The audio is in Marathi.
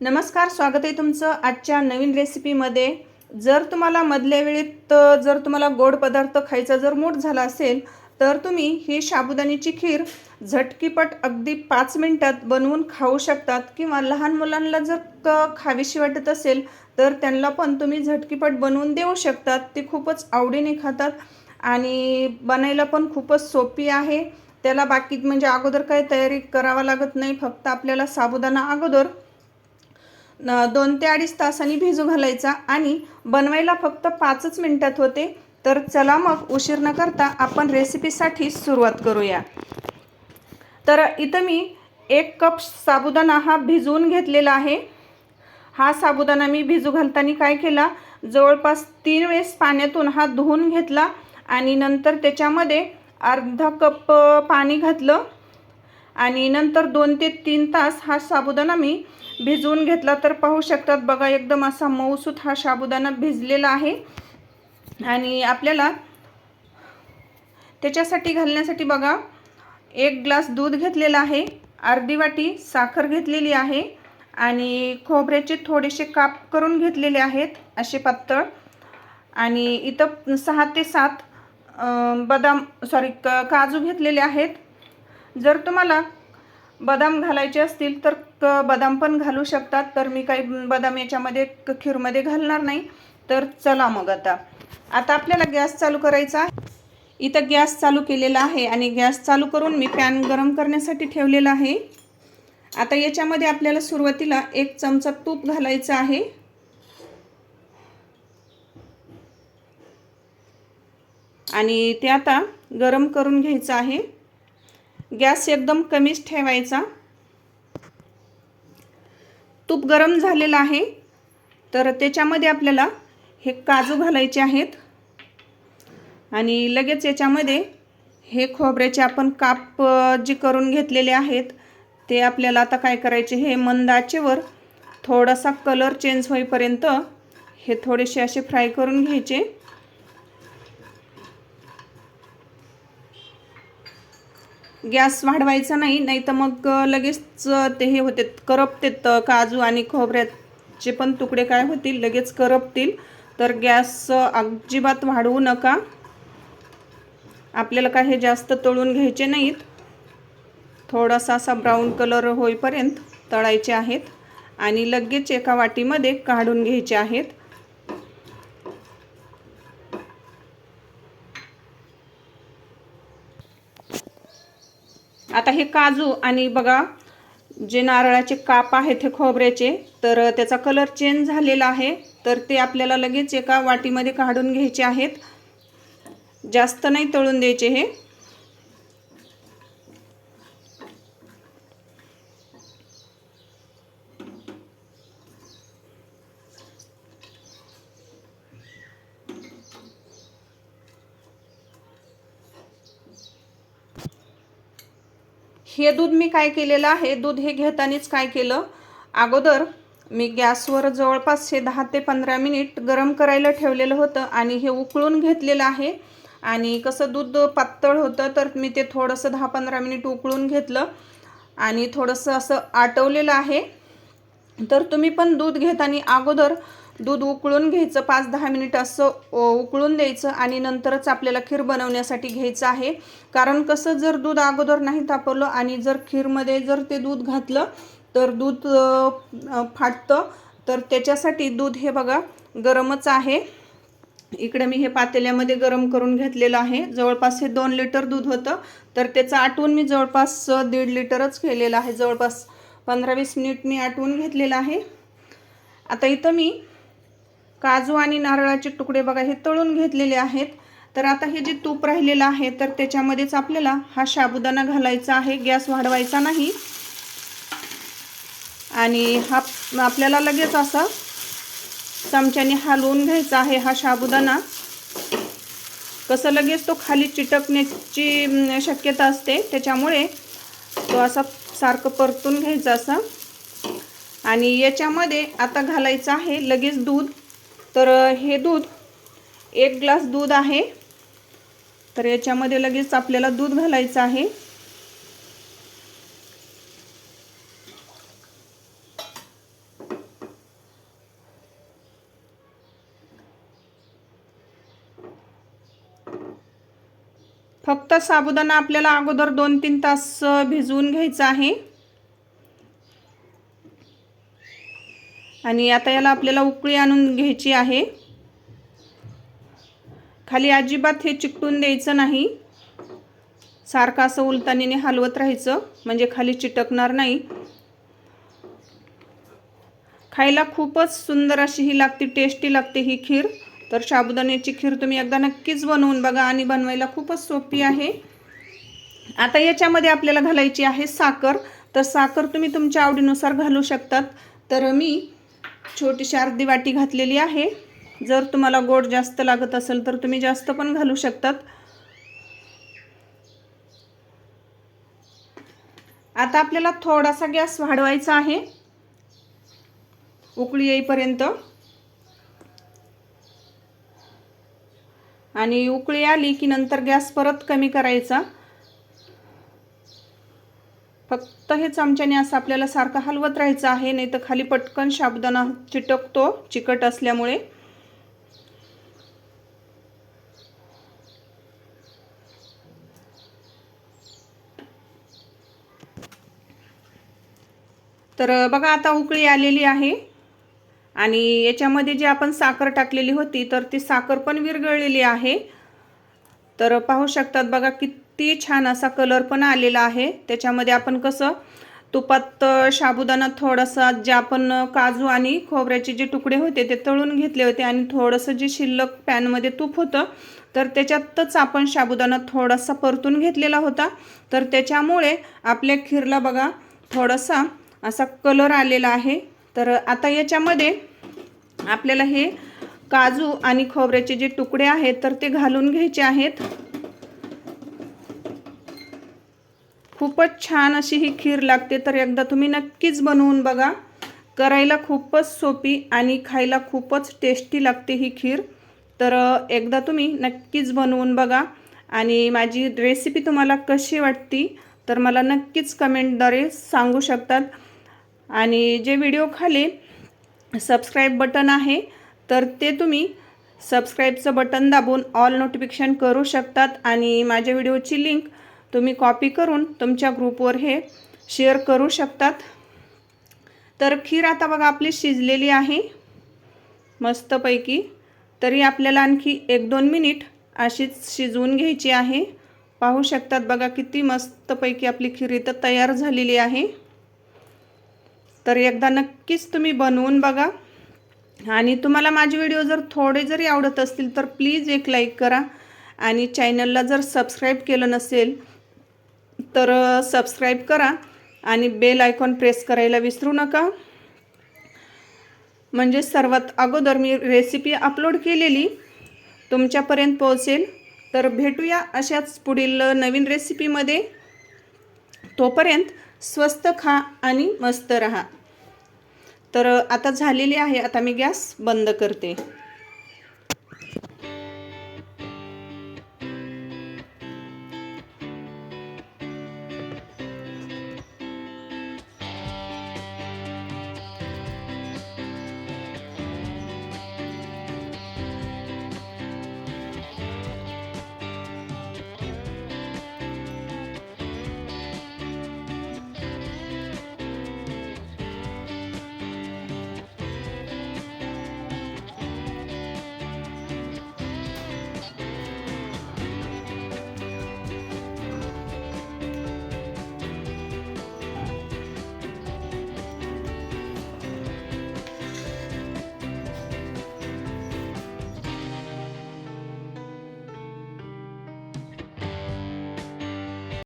नमस्कार स्वागत आहे तुमचं आजच्या नवीन रेसिपीमध्ये. जर तुम्हाला मधल्या वेळेत जर तुम्हाला गोड पदार्थ खायचा जर मूड झाला असेल तर तुम्ही ही साबुदाण्याची खीर झटकीपट अगदी पाच मिनटात बनवून खाऊ शकतात किंवा लहान मुलांना जर क खावीशी वाटत असेल तर त्यांना पण तुम्ही झटकीपट बनवून देऊ शकतात. ते खूपच आवडीने खातात आणि बनायला पण खूपच सोपी आहे. त्याला बाकी म्हणजे अगोदर काही तयारी करावं लागत नाही फक्त आपल्याला साबुदाणा अगोदर दोन ते अडीच तासांनी भिजू घालायचा आणि बनवायला फक्त पाचच मिनटात होते. तर चला मग उशीर न करता आपण रेसिपीसाठी सुरुवात करूया. तर इथं मी एक कप साबुदाणा हा भिजवून घेतलेला आहे. हा साबुदाणा मी भिजू घालताना काय केला? जवळपास तीन वेळेस पाण्यातून हा धुवून घेतला आणि नंतर त्याच्यामध्ये अर्धा कप पाणी घातलं. आणि नंतर दोन ते तीन तास हा साबुदाणा मी भिजवून घेतला. तर पाहू शकतात बघा एकदम असा मऊसूत हा साबुदाणा भिजलेला आहे. आणि आपल्याला त्याच्यासाठी घालण्यासाठी बघा एक ग्लास दूध घेतलेला आहे अर्धी वाटी साखर घेतलेली आहे आणि खोबऱ्याचे थोडेसे काप करून घेतलेले आहेत असे पातळ. आणि इथं सहा ते सात बदाम सॉरी क काजू घेतलेले आहेत. जर तुम्हाला बदाम घालायचे असतील तर क बदाम पण घालू शकतात. तर मी काही बदाम याच्यामध्ये क- खीरमध्ये घालणार नाही. तर चला मग आता. आता आपल्याला गॅस चालू करायचा इथं गॅस चालू केलेला आहे आणि गॅस चालू करून मी पॅन गरम करण्यासाठी ठेवलेला आहे. आता याच्यामध्ये आपल्याला सुरुवातीला एक चमचा तूप घालायचं आहे. आणि ते आता गरम करून घ्यायचं आहे. गॅस एकदम कमीच ठेवायचा. तूप गरम झालेलं आहे. तर त्याच्यामध्ये आपल्याला हे काजू घालायचे आहेत. आणि लगेच याच्यामध्ये हे खोबऱ्याचे आपण काप जे करून घेतलेले आहेत ते आपल्याला आता काय करायचे हे मंद आचेवर थोडासा कलर चेंज होईपर्यंत हे थोडेसे असे फ्राय करून घ्यायचे. गॅस वाढवायचा नाही नाही तर मग लगेच ते हे होते करपतेत काजू आणि खोबऱ्याचे पण तुकडे काय होतील लगेच करपतील. तर गॅस अजिबात वाढवू नका. आपल्याला काय हे जास्त तळून घ्यायचे नाहीत. थोडासा असा ब्राऊन कलर होईपर्यंत तळायचे आहेत आणि लगेच एका वाटीमध्ये काढून घ्यायचे आहेत. आता हे काजू आणि बघा जे नारळाचे काप आहेत हे खोबऱ्याचे तर त्याचा कलर चेंज झालेला आहे. तर ते आपल्याला लगेच एका वाटीमध्ये काढून घ्यायचे आहेत. जास्त नाही तळून द्यायचे हे. हे दूध मी काय केलेलं आहे? दूध हे घेतानाच काय केलं? अगोदर मी गॅसवर जवळपास हे दहा ते पंधरा मिनिट गरम करायला ठेवलेलं होतं आणि हे उकळून घेतलेलं आहे. आणि कसं दूध पातळ होतं तर मी ते थोडंसं दहा पंधरा मिनिट उकळून घेतलं. आणि थोडंसं असं आटवलेलं आहे. तर तुम्ही पण दूध घेताना अगोदर दूध उकळून घ्यायचं पाच दहा मिनिट असं ओ- उकळून द्यायचं आणि नंतरच आपल्याला खीर बनवण्यासाठी घ्यायचं आहे. कारण कसं जर दूध अगोदर नाही तापवलं आणि जर खीरमध्ये जर ते दूध घातलं तर दूध फाटतं. तर त्याच्यासाठी दूध हे बघा गरमच आहे. इकडे मी हे पातेल्यामध्ये गरम करून घेतलेलं आहे. जवळपास हे दोन लिटर दूध होतं. तर त्याचं आटवून मी जवळपास दीड लिटरच केलेलं आहे. जवळपास पंधरा वीस मिनिट मी आटवून घेतलेलं आहे. आता इथं मी काजू आणि नारळाचे तुकडे बघा हे तळून घेतलेले आहेत. तर आता हे जे तूप राहिलेलं आहे तर त्याच्यामध्येच आपल्याला हा साबुदाणा घालायचा आहे. गॅस वाढवायचा नाही. आणि हा आपल्याला लगेच असा चमच्याने हलवून घ्यायचा आहे हा साबुदाणा. कसं लगेच तो खाली चिटकण्याची शक्यता असते त्याच्यामुळे तो असा सारखं परतून घ्यायचा असा. आणि याच्यामध्ये आता घालायचं आहे लगेच दूध. तर हे दूध एक ग्लास दूध आहे. तर याच्यामध्ये लगेच आपल्याला दूध घालायचं आहे. फक्त साबुदाणा आपल्याला अगोदर दोन तीन तास भिजवून घ्यायचा आहे. आणि आता याला आपल्याला उकळी आणून घ्यायची आहे. खाली अजिबात हे चिकटून द्यायचं नाही. सारखं असं उलतानीने हलवत राहायचं म्हणजे खाली चिटकणार नाही. खायला खूपच सुंदर अशी ही लागते टेस्टी लागते ही खीर. तर साबुदाण्याची खीर तुम्ही एकदा नक्कीच बनवून बघा आणि बनवायला खूपच सोपी आहे. आता याच्यामध्ये आपल्याला घालायची आहे साखर. तर साखर तुम्ही तुमच्या आवडीनुसार घालू शकतात. तर मी छोटीशी अर्धी वाटी घातलेली आहे. जर तुम्हाला गोड जास्त लागत असेल तर तुम्ही जास्त पण घालू शकतात. आता आपल्याला थोडासा गॅस वाढवायचा आहे. उकळी येईपर्यंत. आणि उकळी आली की नंतर गॅस परत कमी करायचा. फक्त हे चमच्याने असं आपल्याला सारखं हलवत राहायचं आहे नाही तर खाली पटकन शाबदाना चिटकतो चिकट असल्यामुळे. तर बघा आता उकळी आलेली आहे. आणि याच्यामध्ये जी आपण साखर टाकलेली होती तर ती साखर पण विरघळलेली आहे. तर पाहू शकतात बघा किती छान असा कलर पण आलेला आहे. त्याच्यामध्ये आपण कसं तुपात साबुदाणा थोडासा जे आपण काजू आणि खोबऱ्याचे जे तुकडे होते ते तळून घेतले होते आणि थोडंसं जे शिल्लक पॅनमध्ये तूप होतं तर त्याच्यातच आपण साबुदाणा थोडासा परतून घेतलेला होता. तर त्याच्यामुळे आपल्या खीरला बघा थोडासा असा कलर आलेला आहे. तर आता याच्यामध्ये आपल्याला हे काजू आणि खोबऱ्याचे जे तुकडे आहेत तर ते घालून घ्यायचे आहेत. खूपच छान अशी ही खीर लागते. तर एकदा तुम्ही नक्कीच बनवून बघा. करायला खूपच सोपी आणि खायला खूपच टेस्टी लागते ही खीर. तर एकदा तुम्ही नक्कीच बनवून बघा. आणि माझी रेसिपी तुम्हाला कशी वाटती तर मला नक्कीच कमेंटद्वारे सांगू शकतात. आणि जे व्हिडिओ खाली सबस्क्राईब बटन आहे तर ते तुम्ही सबस्क्राईबचं बटन दाबून ऑल नोटिफिकेशन करू शकतात. आणि माझ्या व्हिडिओची लिंक तुम्ही कॉपी करून तुमच्या ग्रुपवर हे शेअर करू शकतात. तर खीर आता बघा आपली शिजलेली आहे. मस्तपैकी. तरी आपल्याला आणखी एक दोन मिनिट अशीच शिजवून घ्यायची आहे. पाहू शकतात बघा किती मस्तपैकी आपली खीर इथं तयार झालेली आहे. तर एकदा नक्कीच तुम्ही बनवून बघा. आणि तुम्हाला माझे व्हिडिओ जर थोडे जरी आवडत असतील तर प्लीज एक लाईक करा. आणि चॅनलला जर सबस्क्राईब केलं नसेल तर सबस्क्राईब करा आणि बेल आयकॉन प्रेस करायला विसरू नका. म्हणजे सर्वात अगोदर मी रेसिपी अपलोड केलेली तुमच्यापर्यंत पोहोचेल. तर भेटूया अशाच पुढील नवीन रेसिपीमध्ये तोपर्यंत स्वस्त खा आणि मस्त रहा. तर आता झालेली आहे. आता मी गॅस बंद करते.